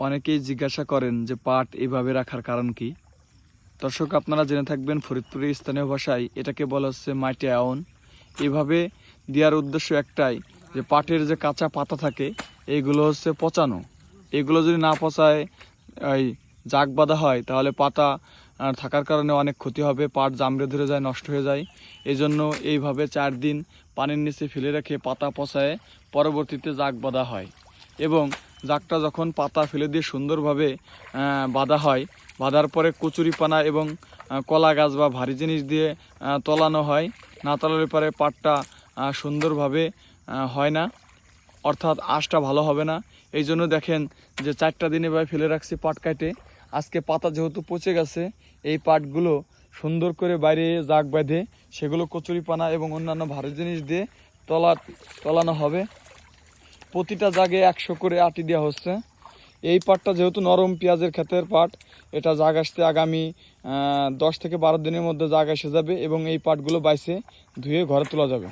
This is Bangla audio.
অনেকেই জিজ্ঞাসা করেন যে পাট এভাবে রাখার কারণ কি। দর্শক, আপনারা জেনে থাকবেন ফরিদপুরের স্থানীয় ভাষায় এটাকে বলা হচ্ছে মাটি আয়ন এভাবে দেওয়ার উদ্দেশ্য একটাই, যে পাটের যে কাঁচা পাতা থাকে এইগুলো হচ্ছে পচানো। এগুলো যদি না পচায়, এই জাগ বাঁধা হয়, তাহলে পাতা থাকার কারণে অনেক ক্ষতি হবে, পাট জামড়ে ধরে যায়, নষ্ট হয়ে যায়। এই জন্য এইভাবে চার দিন পানির নিচে ফেলে রেখে পাতা পচায় পরবর্তীতে জাগ বাঁধা হয়। এবং জাগটা যখন পাতা ফেলে দিয়ে সুন্দরভাবে বাঁধা হয়, বাঁধার পরে কচুরিপানা এবং কলা গাছ বা ভারী জিনিস দিয়ে তলানো হয়, না তলালে পরে পাটটা সুন্দরভাবে হয় না। অর্থাৎ আঁশটা ভালো হবে না। এই জন্য দেখেন যে চারটা দিনে ভাই ফেলে রাখছি পাট কাটে। আজকে পাতা যেহেতু পচে গেছে, এই পাটগুলো সুন্দর করে বাইরে জাগ বেঁধে সেগুলো কচুরিপানা এবং অন্যান্য ভারী জিনিস দিয়ে তলা, তলানো হবে। প্রতিটা জাগে একশো করে আটি দেওয়া হচ্ছে। এই পাটটা যেহেতু নরম পেঁয়াজের ক্ষেতের পাট, এটা জাগ আসতে আগামী দশ থেকে বারো দিনের মধ্যে জাগ এসে যাবে এবং এই পাটগুলো বাইসে ধুয়ে ঘরে তোলা যাবে।